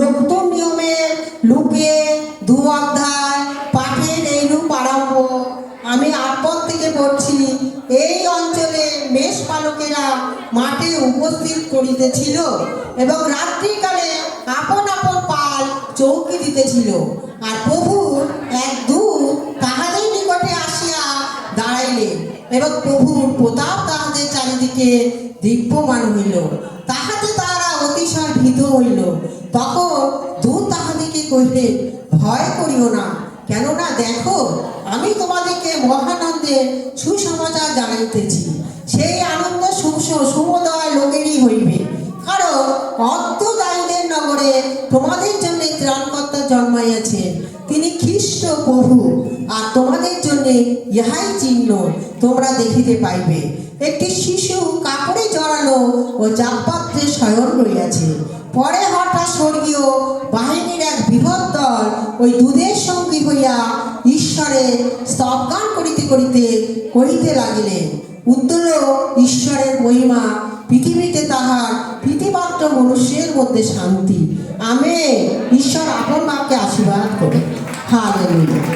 নতুন নিয়মে লুকে দু অধ্যায় পাঠের এইরূপ আরম্ভ। আমি আটপদ থেকে পড়ছি, এই অঞ্চলে মেষ পালকেরা মাঠে উপস্থিত করিতেছিল এবং রাত্রিকালে আপন আপন পাল চৌকি দিতেছিল। আর প্রভু এক দূত তাহাদের নিকটে আসিয়া দাঁড়াইলেন এবং প্রভুর প্রতাপ তাহাদের চারিদিকে দিব্যমান হইল। তাহাতে তারা অতিশয় ভীত হইল। তখন দূত তাহাদিকে কহিলে ভয় করিও না। কেননা দেখো, আমি তোমাদেরকে মহানন্দের সুসমাচার জানাইতেছি। সেই আনন্দ সুমোদয় লোকেরই হইবে। কারণ অদ্য নগরে তোমাদের জন্য ত্রাণকর্তা জন্মাইয়াছে। তিনি খ্রিস্ট প্রভু, আর তোমাদের জন্য ইহাই চিহ্ন তোমরা দেখিতে পাইবে। একটি শিশু কাপড়ে জড়ানো ও জাপাত্রে শয়ন রইয়াছে। পরে হঠাৎ স্বর্গীয় বাহিনীর এক বৃহৎ দল ওই দুধের সঙ্গী হইয়া ঈশ্বরে স্তবগান করিতে করিতে করিতে লাগিলেন। উত্তর, ঈশ্বরের মহিমা পৃথিবীতে তাহার পৃথিবীমাত্র মনুষ্যের মধ্যে শান্তি। আমি ঈশ্বর আপন বাক্যে আশীর্বাদ করে হালেলুয়া।